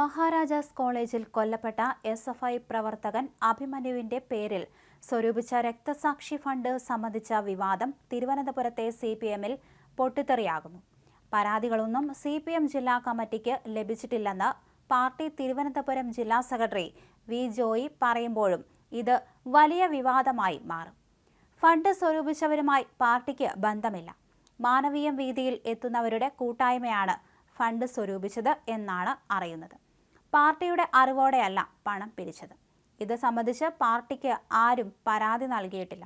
മഹാരാജാസ് കോളേജിൽ കൊല്ലപ്പെട്ട S F I പ്രവർത്തകൻ അഭിമന്യുവിന്റെ പേരിൽ സ്വരൂപിച്ച രക്തസാക്ഷി ഫണ്ട് സംബന്ധിച്ച വിവാദം തിരുവനന്തപുരത്തെ സി പി എമ്മിൽ പൊട്ടിത്തെറിയാകുന്നു. പരാതികളൊന്നും സി പി എം ജില്ലാ കമ്മിറ്റിക്ക് ലഭിച്ചിട്ടില്ലെന്ന് പാർട്ടി തിരുവനന്തപുരം ജില്ലാ സെക്രട്ടറി വി ജോയി പറയുമ്പോഴും ഇത് വലിയ വിവാദമായി മാറും. ഫണ്ട് സ്വരൂപിച്ചവരുമായി പാർട്ടിക്ക് ബന്ധമില്ല. മാനവീയം വീതിയിൽ എത്തുന്നവരുടെ കൂട്ടായ്മയാണ് ഫണ്ട് സ്വരൂപിച്ചത് എന്നാണ് അറിയുന്നത്. പാർട്ടിയുടെ അറിവോടെയല്ല പണം പിരിച്ചത്. ഇത് സംബന്ധിച്ച് പാർട്ടിക്ക് ആരും പരാതി നൽകിയിട്ടില്ല.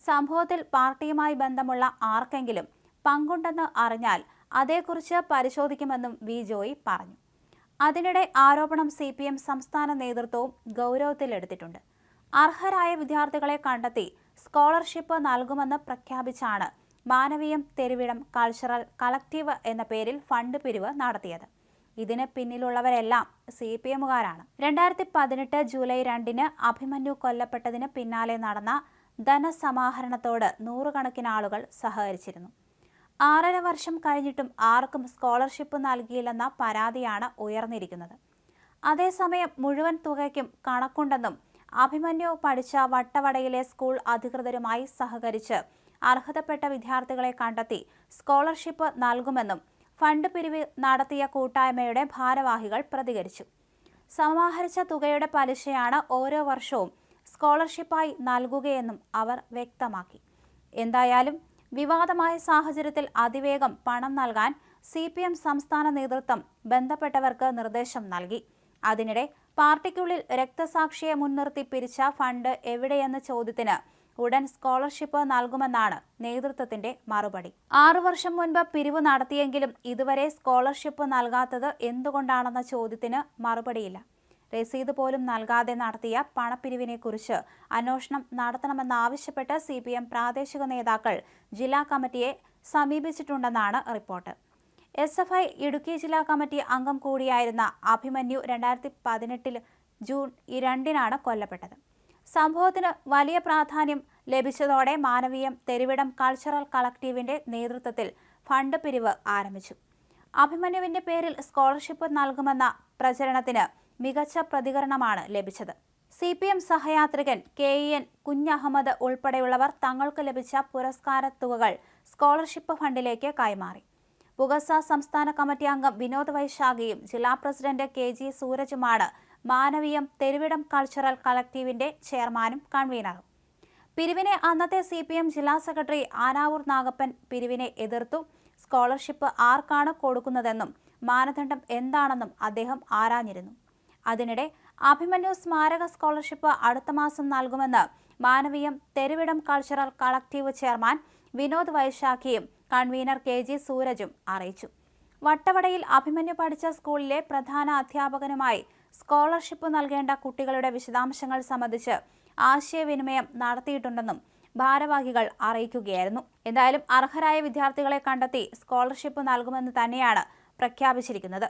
സംഭവത്തിൽ പാർട്ടിയുമായി ബന്ധമുള്ള ആർക്കെങ്കിലും പങ്കുണ്ടെന്ന് അറിഞ്ഞാൽ അതേക്കുറിച്ച് പരിശോധിക്കുമെന്നും വി. ജോയി പറഞ്ഞു. അതിനിടെ ആരോപണം സി. പി. എം സംസ്ഥാന നേതൃത്വവും ഗൗരവത്തിലെടുത്തിട്ടുണ്ട്. അർഹരായ വിദ്യാർത്ഥികളെ കണ്ടെത്തി സ്കോളർഷിപ്പ് നൽകുമെന്ന് പ്രഖ്യാപിച്ചാണ് മാനവീയം തെരുവിടം കൾച്ചറൽ കളക്റ്റീവ് എന്ന പേരിൽ ഫണ്ട് പിരിവ് നടത്തിയത്. ഇതിന് പിന്നിലുള്ളവരെല്ലാം സി പി എമ്മുകാരാണ്. രണ്ടായിരത്തി പതിനെട്ട് ജൂലൈ രണ്ടിന് അഭിമന്യു കൊല്ലപ്പെട്ടതിന് പിന്നാലെ നടന്ന ധനസമാഹരണത്തോട് നൂറുകണക്കിന് ആളുകൾ സഹകരിച്ചിരുന്നു. ആറര വർഷം കഴിഞ്ഞിട്ടും ആർക്കും സ്കോളർഷിപ്പ് നൽകിയില്ലെന്ന പരാതിയാണ് ഉയർന്നിരിക്കുന്നത്. അതേസമയം മുഴുവൻ തുകയ്ക്കും കണക്കുണ്ടെന്നും അഭിമന്യു പഠിച്ച വട്ടവടയിലെ സ്കൂൾ അധികൃതരുമായി സഹകരിച്ച് അർഹതപ്പെട്ട വിദ്യാർത്ഥികളെ കണ്ടെത്തി സ്കോളർഷിപ്പ് നൽകുമെന്നും ഫണ്ട് പിരിവ് നടത്തിയ കൂട്ടായ്മയുടെ ഭാരവാഹികൾ പ്രതികരിച്ചു. സമാഹരിച്ച തുകയുടെ പലിശയാണ് ഓരോ വർഷവും സ്കോളർഷിപ്പായി നൽകുകയെന്നും അവർ വ്യക്തമാക്കി. എന്തായാലും വിവാദമായ സാഹചര്യത്തിൽ അതിവേഗം പണം നൽകാൻ സി പി എം സംസ്ഥാന നേതൃത്വം ബന്ധപ്പെട്ടവർക്ക് നിർദ്ദേശം നൽകി. അതിനിടെ പാർട്ടിക്കുള്ളിൽ രക്തസാക്ഷിയെ മുൻനിർത്തി പിരിച്ച ഫണ്ട് എവിടെയെന്ന ചോദ്യത്തിന് ഉടൻ സ്കോളർഷിപ്പ് നൽകുമെന്നാണ് നേതൃത്വത്തിന്റെ മറുപടി. ആറു വർഷം മുൻപ് പിരിവ് നടത്തിയെങ്കിലും ഇതുവരെ സ്കോളർഷിപ്പ് നൽകാത്തത് എന്തുകൊണ്ടാണെന്ന ചോദ്യത്തിന് മറുപടിയില്ല. രസീത് പോലും നൽകാതെ നടത്തിയ പണപ്പിരിവിനെക്കുറിച്ച് അന്വേഷണം നടത്തണമെന്നാവശ്യപ്പെട്ട് സി പി എം പ്രാദേശിക നേതാക്കൾ ജില്ലാ കമ്മിറ്റിയെ സമീപിച്ചിട്ടുണ്ടെന്നാണ് report. S F I Idukki ജില്ലാ കമ്മിറ്റി അംഗം കൂടിയായിരുന്ന അഭിമന്യു രണ്ടായിരത്തി പതിനെട്ടിൽ ജൂൺ രണ്ടിനാണ് കൊല്ലപ്പെട്ടത്. സംഭവത്തിന് വലിയ പ്രാധാന്യം ലഭിച്ചതോടെ മാനവീയം തെരുവിടം കൾച്ചറൽ കളക്റ്റീവിന്റെ നേതൃത്വത്തിൽ ഫണ്ട് പിരിവ് ആരംഭിച്ചു. അഭിമന്യുവിന്റെ പേരിൽ സ്കോളർഷിപ്പ് നൽകുമെന്ന പ്രചരണത്തിന് മികച്ച പ്രതികരണമാണ് ലഭിച്ചത്. സി പി എം സഹയാത്രികൻ കെ ഇ എൻ കുഞ്ഞഹമ്മദ് ഉൾപ്പെടെയുള്ളവർ തങ്ങൾക്ക് ലഭിച്ച പുരസ്കാര തുകകൾ സ്കോളർഷിപ്പ് ഫണ്ടിലേക്ക് കൈമാറി. പുകസ സംസ്ഥാന കമ്മിറ്റി അംഗം വിനോദ് വൈശാഖിയും ജില്ലാ പ്രസിഡന്റ് കെ ജി സൂരജുമാണ് മാനവീയം തെരുവിടം കൾച്ചറൽ കളക്റ്റീവിന്റെ ചെയർമാനും കൺവീനറും പിരിവിനെ അന്നത്തെ സി പി എം ജില്ലാ സെക്രട്ടറി ആനാവൂർ നാഗപ്പൻ പിരിവിനെ എതിർത്തു. സ്കോളർഷിപ്പ് ആർക്കാണ് കൊടുക്കുന്നതെന്നും മാനദണ്ഡം എന്താണെന്നും അദ്ദേഹം ആരാഞ്ഞിരുന്നു. അതിനിടെ അഭിമന്യു സ്മാരക സ്കോളർഷിപ്പ് അടുത്ത മാസം നൽകുമെന്ന് Manaveeyam Theruvidam cultural collective chairman Vinod വൈശാഖിയും convener K G സൂരജും അറിയിച്ചു. വട്ടവടയിൽ അഭിമന്യു പഠിച്ച സ്കൂളിലെ പ്രധാന അധ്യാപകനുമായി സ്കോളർഷിപ്പ് നൽകേണ്ട കുട്ടികളുടെ വിശദാംശങ്ങൾ സംബന്ധിച്ച് ആശയവിനിമയം നടത്തിയിട്ടുണ്ടെന്നും ഭാരവാഹികൾ അറിയിക്കുകയായിരുന്നു. എന്തായാലും അർഹരായ വിദ്യാർത്ഥികളെ കണ്ടെത്തി സ്കോളർഷിപ്പ് നൽകുമെന്ന് തന്നെയാണ് പ്രഖ്യാപിച്ചിരിക്കുന്നത്.